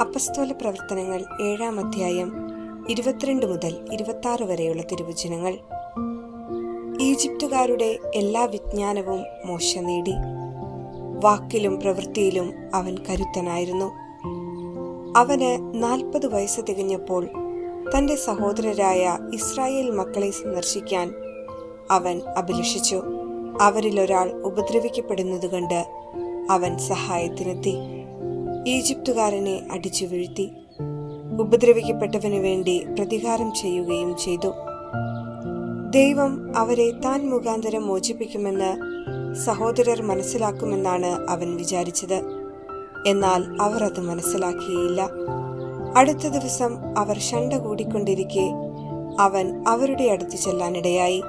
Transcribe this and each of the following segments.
അപ്പസ്തോല പ്രവർത്തനങ്ങൾ ഏഴാം അധ്യായം ഇരുപത്തിരണ്ട് മുതൽ ഇരുപത്തി വരെയുള്ള തിരുവചനങ്ങൾ. ഈജിപ്തുകാരുടെ എല്ലാ വിജ്ഞാനവും മോശ നേടി. വാക്കിലും പ്രവൃത്തിയിലും അവൻ കരുത്തനായിരുന്നു. അവന് നാൽപ്പത് വയസ്സ് തികഞ്ഞപ്പോൾ തന്റെ സഹോദരരായ ഇസ്രായേൽ മക്കളെ സന്ദർശിക്കാൻ അവൻ അഭിലഷിച്ചു. അവരിലൊരാൾ ഉപദ്രവിക്കപ്പെടുന്നത് കണ്ട് അവൻ സഹായത്തിനെത്തി. ഈജിപ്തുകാരനെ അടിച്ചു വീഴ്ത്തി. ഉപദ്രവിക്കപ്പെട്ടവന് വേണ്ടി പ്രതികാരം ചെയ്യുകയും ചെയ്തു. ദൈവം അവരെ താൻ മുഖാന്തരം മോചിപ്പിക്കുമെന്ന് സഹോദരർ മനസ്സിലാക്കുമെന്നാണ് അവൻ വിചാരിച്ചത്. എന്നാൽ അവർ അത് മനസ്സിലാക്കിയില്ല. അടുത്ത ദിവസം അവർ ശണ്ട കൂടിക്കൊണ്ടിരിക്കെ അവൻ അവരുടെ അടുത്ത് ചെല്ലാനിടയായി.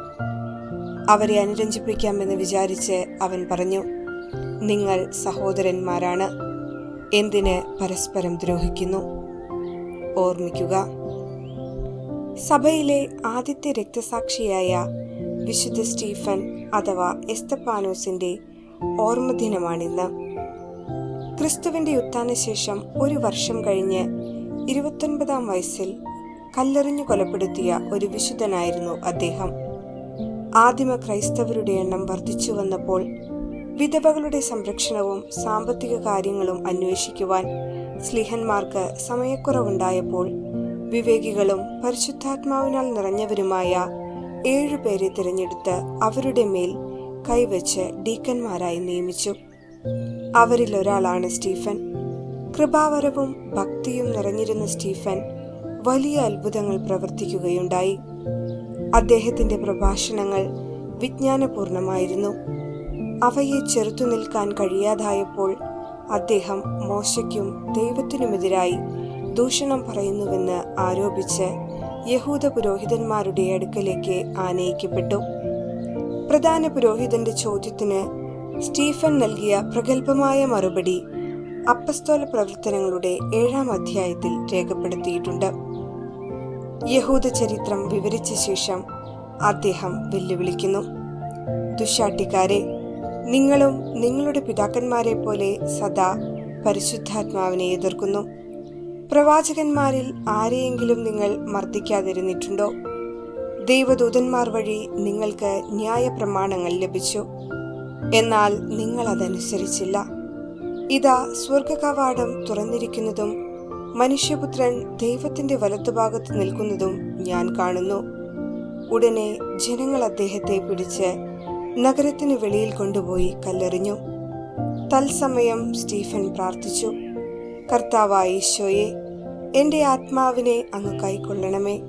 അവരെ അനുരഞ്ജിപ്പിക്കാമെന്ന് വിചാരിച്ച് അവൻ പറഞ്ഞു നിങ്ങൾ സഹോദരന്മാരാണ്. എന്തിന് പരസ്പരം ദ്രോഹിക്കുന്നു? ഓർമ്മിക്കുക. സഭയിലെ ആദ്യത്തെ രക്തസാക്ഷിയായ വിശുദ്ധ സ്റ്റീഫൻ അഥവാ എസ്തപ്പാനോസിന്റെ ഓർമ്മദിനമാണിന്ന്. ക്രിസ്തുവിന്റെ ഉത്ഥാനശേഷം ഒരു വർഷം കഴിഞ്ഞ് ഇരുപത്തൊൻപതാം വയസ്സിൽ കല്ലെറിഞ്ഞു കൊലപ്പെടുത്തിയ ഒരു വിശുദ്ധനായിരുന്നു അദ്ദേഹം. ആദിമ ക്രൈസ്തവരുടെ എണ്ണം വർദ്ധിച്ചു വന്നപ്പോൾ വിധവകളുടെ സംരക്ഷണവും സാമ്പത്തിക കാര്യങ്ങളും അന്വേഷിക്കുവാൻ സ്ലിഹന്മാർക്ക് സമയക്കുറവുണ്ടായപ്പോൾ വിവേകികളും പരിശുദ്ധാത്മാവിനാൽ നിറഞ്ഞവരുമായ ഏഴുപേരെ തിരഞ്ഞെടുത്ത് അവരുടെ മേൽ കൈവച്ച് ഡീക്കന്മാരായി നിയമിച്ചു. അവരിൽ ഒരാളാണ് സ്റ്റീഫൻ. കൃപാവരവും ഭക്തിയും നിറഞ്ഞിരുന്ന സ്റ്റീഫൻ വലിയ അത്ഭുതങ്ങൾ പ്രവർത്തിക്കുകയുണ്ടായി. അദ്ദേഹത്തിന്റെ പ്രഭാഷണങ്ങൾ വിജ്ഞാനപൂർണമായിരുന്നു. അവയെ ചെറുത്തു നിൽക്കാൻ കഴിയാതായപ്പോൾ അദ്ദേഹം മോശയ്ക്കും ദൈവത്തിനുമെതിരായി ദൂഷണം പറയുന്നുവെന്ന് ആരോപിച്ച് യഹൂദ പുരോഹിതന്മാരുടെ അടുക്കലേക്ക് ആനയിക്കപ്പെട്ടു. പ്രധാന പുരോഹിതന്റെ ചോദ്യത്തിന് സ്റ്റീഫൻ നൽകിയ പ്രഗത്ഭമായ മറുപടി അപ്പസ്തോല പ്രവർത്തനങ്ങളുടെ ഏഴാം അധ്യായത്തിൽ രേഖപ്പെടുത്തിയിട്ടുണ്ട്. യഹൂദ ചരിത്രം വിവരിച്ച ശേഷം അദ്ദേഹം വെല്ലുവിളിക്കുന്നു. ദുശാട്ടിക്കാരെ നിങ്ങളും നിങ്ങളുടെ പിതാക്കന്മാരെ പോലെ സദാ പരിശുദ്ധാത്മാവിനെ എതിർക്കുന്നു. പ്രവാചകന്മാരിൽ ആരെയെങ്കിലും നിങ്ങൾ മർദ്ദിക്കാതിരുന്നിട്ടുണ്ടോ? ദൈവദൂതന്മാർ വഴി നിങ്ങൾക്ക് ന്യായ പ്രമാണങ്ങൾ ലഭിച്ചു. എന്നാൽ നിങ്ങൾ അതനുസരിച്ചില്ല. ഇതാ സ്വർഗകവാടം തുറന്നിരിക്കുന്നതും മനുഷ്യപുത്രൻ ദൈവത്തിന്റെ വലത്തുഭാഗത്ത് നിൽക്കുന്നതും ഞാൻ കാണുന്നു. ഉടനെ ജനങ്ങൾ അദ്ദേഹത്തെ പിടിച്ച് നഗരത്തിന് വെളിയിൽ കൊണ്ടുപോയി കല്ലെറിഞ്ഞു. തത്സമയം സ്റ്റീഫൻ പ്രാർത്ഥിച്ചു കർത്താവായ ഈശോയെ എന്റെ ആത്മാവിനെ അങ്ങ് കൈക്കൊള്ളണമേ.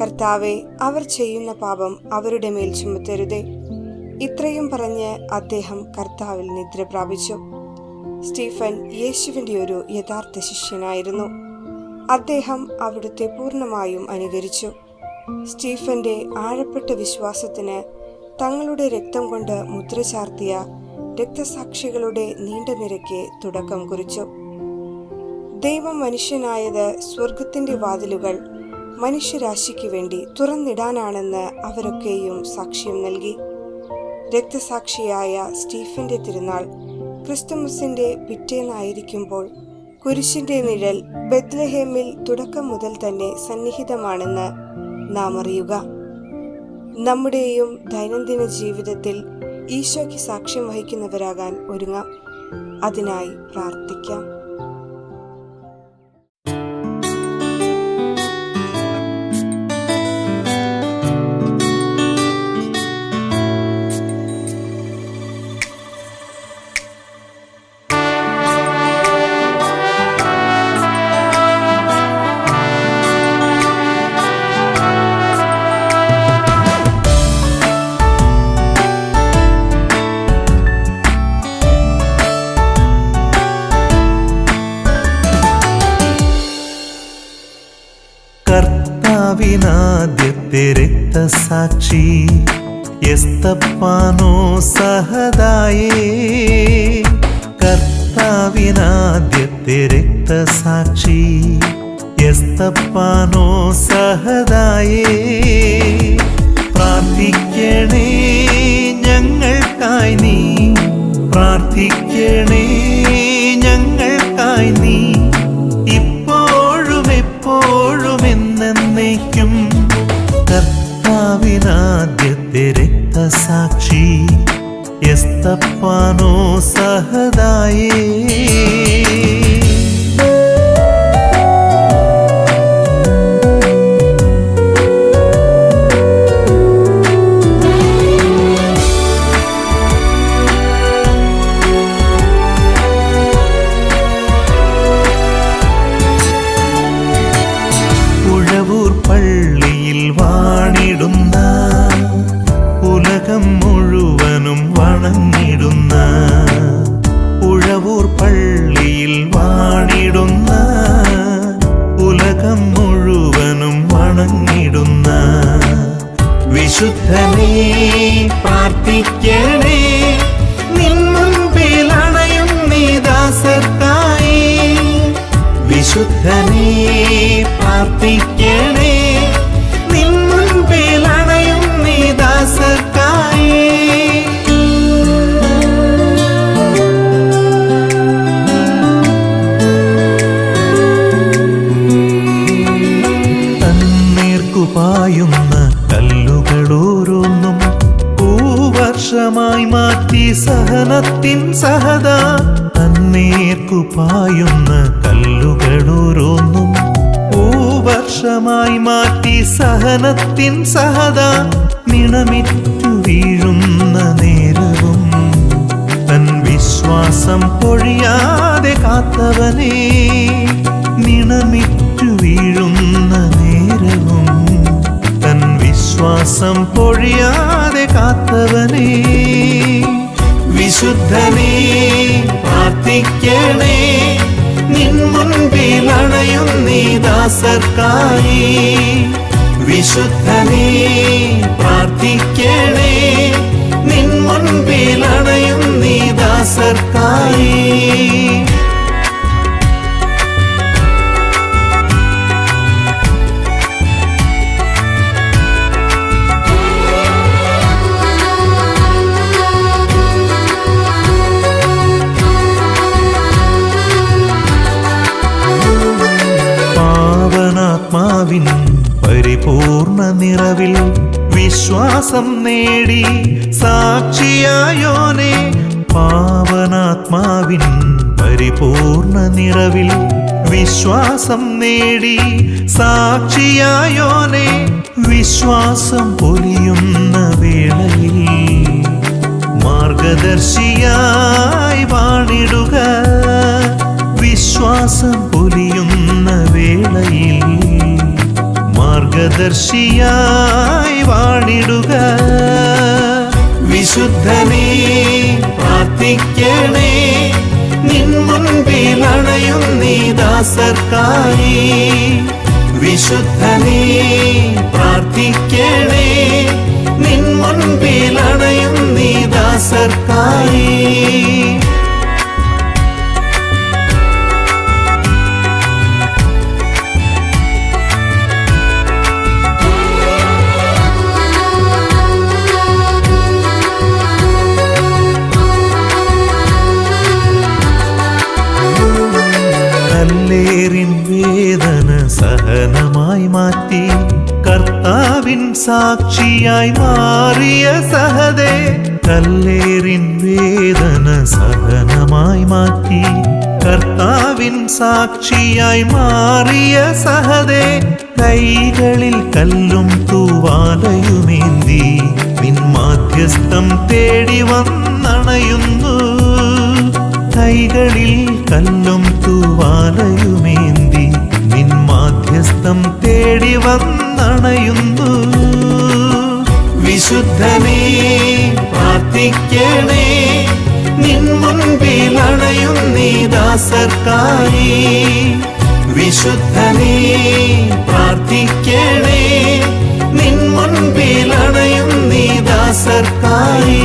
കർത്താവെ അവർ ചെയ്യുന്ന പാപം അവരുടെ മേൽ ചുമത്തരുതേ. ഇത്രയും പറഞ്ഞ് അദ്ദേഹം കർത്താവിൽ നിദ്ര പ്രാപിച്ചു. സ്റ്റീഫൻ യേശുവിന്റെ ഒരു യഥാർത്ഥ ശിഷ്യനായിരുന്നു. അദ്ദേഹം അവിടുത്തെ പൂർണമായും അനുകരിച്ചു. സ്റ്റീഫന്റെ ആഴപ്പെട്ട വിശ്വാസത്തിന് തങ്ങളുടെ രക്തം കൊണ്ട് മുദ്ര ചാർത്തിയ രക്തസാക്ഷികളുടെ നീണ്ട നിരക്ക് തുടക്കം കുറിച്ചു. ദൈവം മനുഷ്യനായത് സ്വർഗത്തിന്റെ വാതിലുകൾ മനുഷ്യരാശിക്ക് വേണ്ടി തുറന്നിടാനാണെന്ന് അവരൊക്കെയും സാക്ഷ്യം നൽകി. രക്തസാക്ഷിയായ സ്റ്റീഫന്റെ തിരുനാൾ ക്രിസ്തുമസിന്റെ പിറ്റേന്നായിരിക്കുമ്പോൾ കുരിശിന്റെ നിഴൽ ബെത്ലഹേമിൽ തുടക്കം മുതൽ തന്നെ സന്നിഹിതമാണെന്ന് നാം അറിയുക നമ്മുടെയും ദൈനംദിന ജീവിതത്തിൽ ഈശോയ്ക്ക് സാക്ഷ്യം വഹിക്കുന്നവരാകാൻ ഒരുങ്ങാം. അതിനായി പ്രാർത്ഥിക്കാം. കർത്താവിനാദ്യത്തെ രക്തസാക്ഷി എസ്തപ്പാനോ സഹദായേ കർത്താവിനാദ്യത്തെ രക്തസാക്ഷി എസ്തപ്പാനോ സഹദായേ ತಪ್ಪಾನೋ ಸಹದಾಯೇ പൂവർഷമായി മാറ്റി സഹനത്തിൻ സഹത തന്നേർക്കു പായുന്ന കല്ലുകളോരോന്നും വർഷമായി മാറ്റി സഹനത്തിൻ സഹത നിണമിറ്റു വീഴുന്ന നേരവും തൻ വിശ്വാസം പൊഴിയാതെ കാത്തവനേ നിണമിറ്റു വിശ്വാസം പൊഴിയാതെ കാത്തവനേ. വിശുദ്ധനേ പ്രാർത്ഥിക്കണേ. നിൻ മുൻപിൽ അണയും നീ ദാസർക്കായി. വിശുദ്ധനേ പ്രാർത്ഥിക്കണേ. നിൻ മുൻപിൽ അണയും നീ ദാസർക്കായി. നിറവിൽ വിശ്വാസം നേടി സാക്ഷിയായോനെ പാവനാത്മാവിൻ പരിപൂർണ നിറവിൽ വിശ്വാസം നേടി സാക്ഷിയായോനെ വിശ്വാസം പൊലിയുന്ന വേളയിൽ മാർഗദർശിയായി മാർഗദർശിയായി വാണിടുക. വിശുദ്ധനേ പ്രാർത്ഥിക്കണേ. നിൻ മുൻപിൽ അണയും നീ ദാസർക്കായി. വിശുദ്ധനേ പ്രാർത്ഥിക്കണേ. നിൻ മുൻപിൽ അണയും നീ ദാസർക്കായി. സഹനമായി മാറ്റി കർത്താവിൻ സാക്ഷിയായി മാറിയ സഹദേ കല്ലേറിൻ വേദന സഹനമായി മാറ്റി കർത്താവിൻ സാക്ഷിയായി മാറിയ സഹദേ കൈകളിൽ കല്ലും തൂവാലയുമേന്തി നിൻ തേടി വന്നണയുന്നു. കൈകളിൽ കല്ലും തേടി വന്നണയുന്നു. വിശുദ്ധനേ പ്രാർത്ഥിക്കണേ. നിൻ മുൻപിൽ അണയും നീ ദാസർക്കായി വിശുദ്ധനേ പ്രാർത്ഥിക്കണേ. നിൻ മുൻപിൽ അണയും നീ ദാസർക്കായി